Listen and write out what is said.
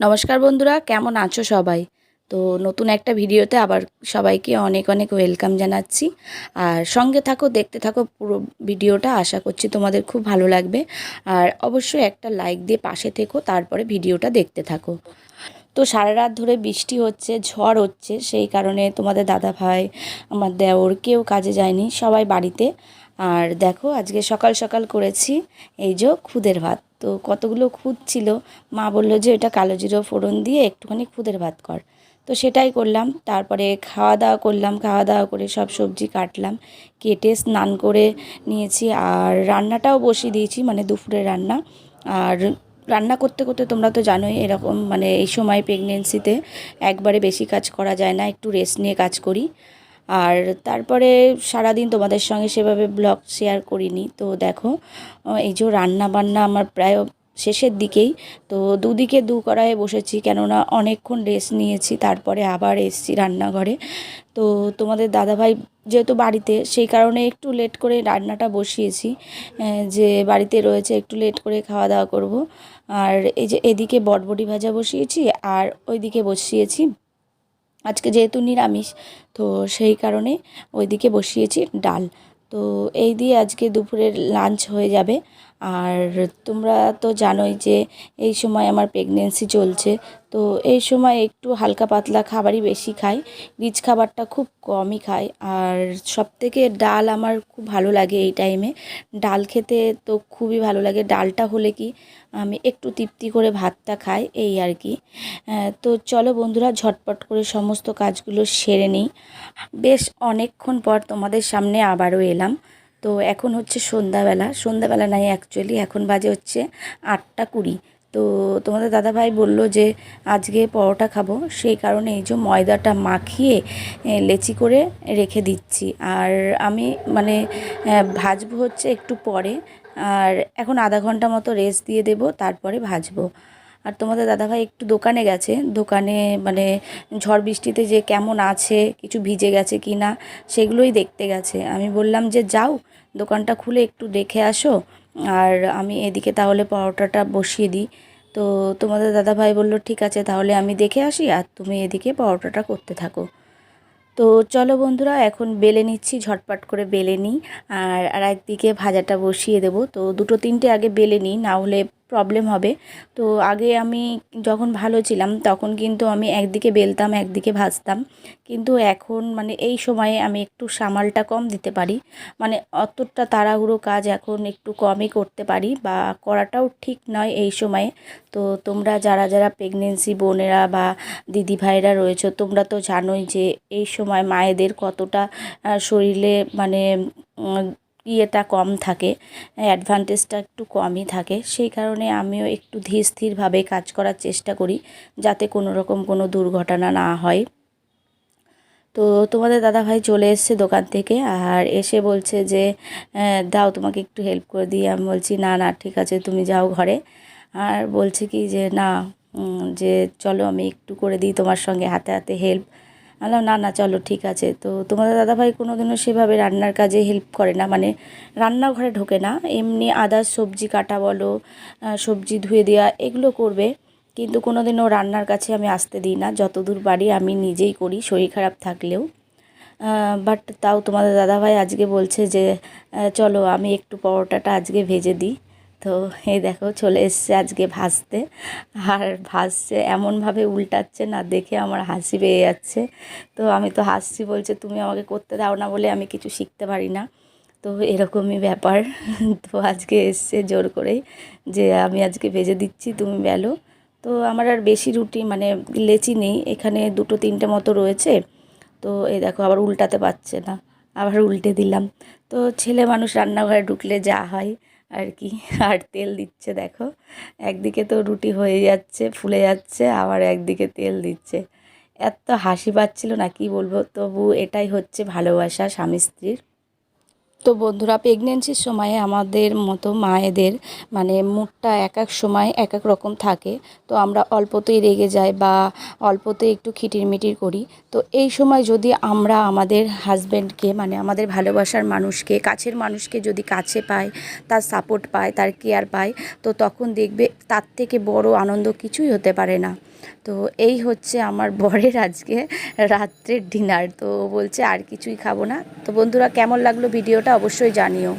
নমস্কার বন্ধুরা, কেমন আছো সবাই? তো নতুন একটা ভিডিওতে আবার সবাইকে অনেক অনেক ওয়েলকাম জানাচ্ছি। আর সঙ্গে থাকো, দেখতে থাকো পুরো ভিডিওটা, আশা করছি তোমাদের খুব ভালো লাগবে। আর অবশ্যই একটা লাইক দিয়ে পাশে থেকো, তারপরে ভিডিওটা দেখতে থাকো। তো সারা রাত ধরে বৃষ্টি হচ্ছে, ঝড় হচ্ছে, সেই কারণে তোমাদের দাদা ভাই, আমার দেওর কেউ কাজে যায়নি, সবাই বাড়িতে। আর দেখো, আজকে সকাল সকাল করেছি, এই যে খুদের ভাত। তো কতগুলো খুদ ছিল, মা বলল যে এটা কালো জিরো ফোড়ন দিয়ে একটুখানি খুদের ভাত কর। তো সেটাই করলাম, তারপরে খাওয়া দাওয়া করলাম, খাওয়া দাওয়া করে সব সবজি কাটলাম, কেটে স্নান করে নিয়েছি আর রান্নাটাও বসিয়ে দিয়েছি মানে দুপুরের রান্না। আর রান্না করতে করতে তোমরা তো জানোই এরকম মানে এই সময় প্রেগনেন্সিতে একবারে বেশি কাজ করা যায় না, একটু রেস্ট নিয়ে কাজ করি। আর তারপরে সারাদিন তোমাদের সঙ্গে সেভাবে ব্লগ শেয়ার করিনি। তো দেখো এই যে রান্না বান্না আমার প্রায় শেষের দিকেই। তো দুদিকে দু কড়াইয়ে বসেছি, কেননা অনেকক্ষণ রেস্ট নিয়েছি, তারপরে আবার এসছি রান্নাঘরে। তো তোমাদের দাদাভাই যেহেতু বাড়িতে, সেই কারণে একটু লেট করে রান্নাটা বসিয়েছি। যে বাড়িতে রয়েছে, একটু লেট করে খাওয়া দাওয়া করব। আর এই যে এদিকে বটবটি ভাজা বসিয়েছি, আর ওইদিকে বসিয়েছি আজকে যেহেতু নিরামিষ, তো সেই কারণে ওইদিকে বসিয়েছি ডাল। তো এই দিয়ে আজকে দুপুরের লাঞ্চ হয়ে যাবে। আর তোমরা তো জানোই যে এই সময় আমার প্রেগনেন্সি চলছে, তো এই সময় একটু হালকা পাতলা খাবারই বেশি খাই, রিচ খাবারটা খুব কমই খাই। আর সব থেকে ডাল আমার খুব ভালো লাগে এই টাইমে ডাল খেতে তো খুবই ভালো লাগে। ডালটা হলে কি আমি একটু তৃপ্তি করে ভাতটা খাই, এই আর কি। তো চলো বন্ধুরা, ঝটপট করে সমস্ত কাজগুলো সেরে নিই। বেশ অনেকক্ষণ পর তোমাদের সামনে আবারও এলাম। তো এখন হচ্ছে সন্ধ্যাবেলা সন্ধ্যাবেলা নাই অ্যাকচুয়ালি এখন বাজে হচ্ছে আটটা কুড়ি। তো তোমাদের দাদাভাই বলল যে, আজকে পরোটা খাব। সেই কারণে এই যে ময়দাটা মাখিয়ে লেচি করে রেখে দিচ্ছি। আর আমি মানে ভাজবো হচ্ছে একটু পরে। আর এখন আধা ঘণ্টা মতো রেস্ট দিয়ে দেবো, তারপরে ভাজবো। আর তোমাদের দাদাভাই একটু দোকানে গেছে। দোকানে মানে ঝড় বৃষ্টিতে যে কেমন আছে, কিছু ভিজে গেছে কি না সেগুলোই দেখতে গেছে। আমি বললাম যে, যাও, দোকানটা খুলে একটু দেখে আসো। আর আমি এদিকে তাহলে পরোটাটা বসিয়ে দিই। তো তোমাদের দাদাভাই বলল, ঠিক আছে, তাহলে আমি দেখে আসি আর তুমি এদিকে পরোটাটা করতে থাকো। তো চলো বন্ধুরা, এখন বেলে নিচ্ছি, ঝটপট করে বেলে নিই। আর আর একদিকে ভাজাটা বসিয়ে দেবো। তো দুটো তিনটে আগে বেলে নিই, না হলে প্রবলেম হবে। তো আগে আমি যখন ভালো ছিলাম, তখন কিন্তু আমি একদিকে বেলতাম, একদিকে ভাজতাম। কিন্তু এখন মানে এই সময়ে আমি একটু সামালটা কম দিতে পারি। মানে অতটা তাড়াহুড়ো কাজ এখন একটু কমই করতে পারি বা করাটাও ঠিক নয় এই সময়ে। তো তোমরা যারা যারা প্রেগনেন্সি বোনেরা বা দিদি ভাইরা রয়েছে, তোমরা তো জানোই যে এই সময় মায়েদের কতটা শরীরে মানে ইয়েটা কম থাকে অ্যাডভান্টেজটা একটু কমই থাকে। সেই কারণে আমিও একটু ধীর স্থিরভাবে কাজ করার চেষ্টা করি, যাতে কোনো রকম কোনো দুর্ঘটনা না হয়। তো তোমাদের দাদাভাই চলে এসছে দোকান থেকে, আর এসে বলছে যে দাও তোমাকে একটু হেল্প করে দিই। আমি বলছি, না না, ঠিক আছে, তুমি যাও ঘরে। আর বলছে কি যে, না যে, চলো আমি একটু করে দিই তোমার সঙ্গে হাতে হাতে হেল্প বললাম, না না, চলো, ঠিক আছে। তো তোমাদের দাদাভাই কোনো দিনও সেভাবে রান্নার কাজে হেল্প করে না। মানে রান্নাঘরে ঢোকে না। এমনি আদার্স সবজি কাটা বলো সবজি ধুয়ে দেওয়া এগুলো করবে। কিন্তু কোনো দিনও রান্নার কাছে আমি আসতে দিই না। যতদূর বাড়ি আমি নিজেই করি, শরীর খারাপ থাকলেও। বাট তাও তোমাদের দাদাভাই আজকে বলছে যে চলো, আমি একটু পরোটাটা আজকে ভেজে দিই। তো এই দেখো চলে এসছে আজকে ভাসতে। আর ভাসছে, এমনভাবে উল্টাচ্ছে না, দেখে আমার হাসি পেয়ে যাচ্ছে। তো আমি তো হাসছি, বলছে, তুমি আমাকে করতে দাও না বলে আমি কিছু শিখতে পারি না। তো এরকমই ব্যাপার। তো আজকে এসছে জোর করেই যে, আমি আজকে ভেজে দিচ্ছি, তুমি বেলো। তো আমার আর বেশি রুটি মানে লেচি নেই, এখানে দুটো তিনটে মতো রয়েছে। তো এই দেখো, আবার উল্টাতে পারছে না, আবার উল্টে দিলাম। তো ছেলে মানুষ রান্নাঘরে ঢুকলে যা হয়। আর কি আর তেল দিচ্ছে, দেখো। একদিকে তো রুটি হয়ে যাচ্ছে, ফুলে যাচ্ছে, আবার একদিকে তেল দিচ্ছে। এত হাসি পাচ্ছিল না, কি বলব? তবু এটাই হচ্ছে ভালোবাসা স্বামী স্ত্রীর তো বন্ধুরা প্রেগনেন্সির সময়ে আমাদের মতো মায়েদের মানে মুডটা এক এক সময় এক এক রকম থাকে। তো আমরা অল্পতেই রেগে যাই বা অল্পতে একটু খিটির মিটির করি। তো এই সময় যদি আমরা আমাদের হাজব্যান্ডকে মানে আমাদের ভালোবাসার মানুষকে, কাছের মানুষকে যদি কাছে পায় তার সাপোর্ট পায় তার কেয়ার পায় তো তখন দেখবে তার থেকে বড় আনন্দ কিছুই হতে পারে না। তো এই হচ্ছে আমার বরের আজকে রাত্রের ডিনার তো বলছে আর কিছুই খাব না। তো বন্ধুরা, কেমন লাগল ভিডিওটা? অবশ্যই জানিও।